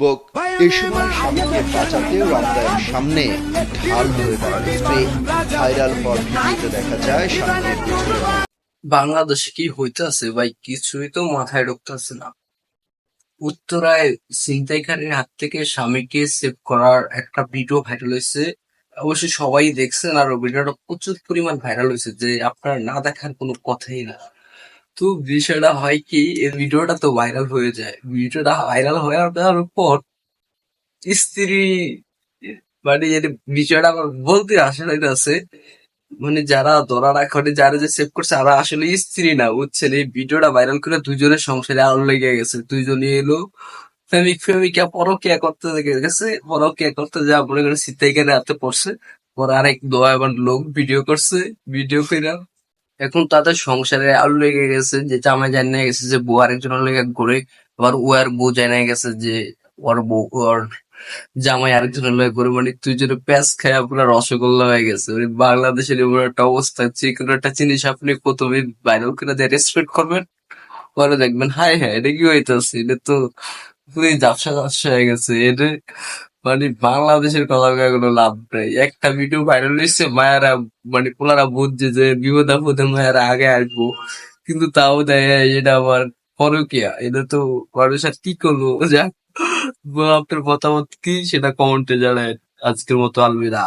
যুবক এ সময় স্বামীকে বাঁচাতে রমজানের সামনে ঢাল হয়ে দাঁড়ান স্ত্রী ভাইরাল হওয়ার ভিডিওতে দেখা যায় স্বামীর বাংলাদেশে কি হইতাছে ভাই? কিছুই তো মাথায় ঢুকতেছে না। উত্তরায় ছিনতাইকারীর হাত থেকে স্বামীকে সেভ করার একটা ভিডিও ভাইরাল হয়েছে অবশ্যই সবাই দেখছেন আর ভিডিওটা প্রচুর পরিমাণ ভাইরাল হয়েছে যে আপনার না দেখার কোনো কথাই না। তো বিষয়টা হয় কি, এই ভিডিওটা তো ভাইরাল হয়ে যায়। ভিডিওটা ভাইরাল হয়ে যাওয়ার পর স্ত্রী মানে এর বিষয়টা আমার বলতে আসলে আছে মানে যারা ধরা করে যারা যে সেভ করছে, তারা আসলে স্ত্রী না, বুঝছেন? এই ভিডিওটা ভাইরাল করে দুজনের সংসারে আলো লেগে গেছে। দুজনে এলো প্রেমিক প্রেমিকা পরকিয়া করতে গেছে। পরকিয়া করতে যা মনে করে সিদ্ধাইকারে পড়ছে। পরে আরেক দোয়া লোক ভিডিও করছে। ভিডিও করে এখন তাদের সংসারে আলো লেগে গেছে, যে জামাই জানিয়ে গেছে যে বউ আরেকজনের লেগে ঘুরে, আবার ও আর বউ জানিয়ে গেছে যে ওর বউ, ওর জামাই আরেকজনের লয় করে মানে তুই যদি প্যাঁচ খায় আপনার রসগোল্লা হয়ে গেছে। মানে বাংলাদেশের এমন একটা অবস্থা, যে কোনো একটা জিনিস আপনি প্রথমে ভাইরাল করে দিয়ে রেসপেক্ট করবেন। পরে দেখবেন হাই হ্যাঁ এটা কি হইতেছে? এটা তো পুরো ঝাপসা ঝাপসা হয়ে গেছে। এটা মানে বাংলাদেশের কলাকার কোনো লাভ নাই। একটা ভিডিও ভাইরাল হয়েছে, মায়েরা মানে পোলারা বুঝছে যে, বিপদ আপদে মায়েরা আগে আসব। কিন্তু তাও দেয়, এটা আবার পরকিয়া। এটা তো মানুষের কি করব? যাক, আপনার মতামত কি? সেটা কমেন্টে জানায় আজকের মতো আলবিদা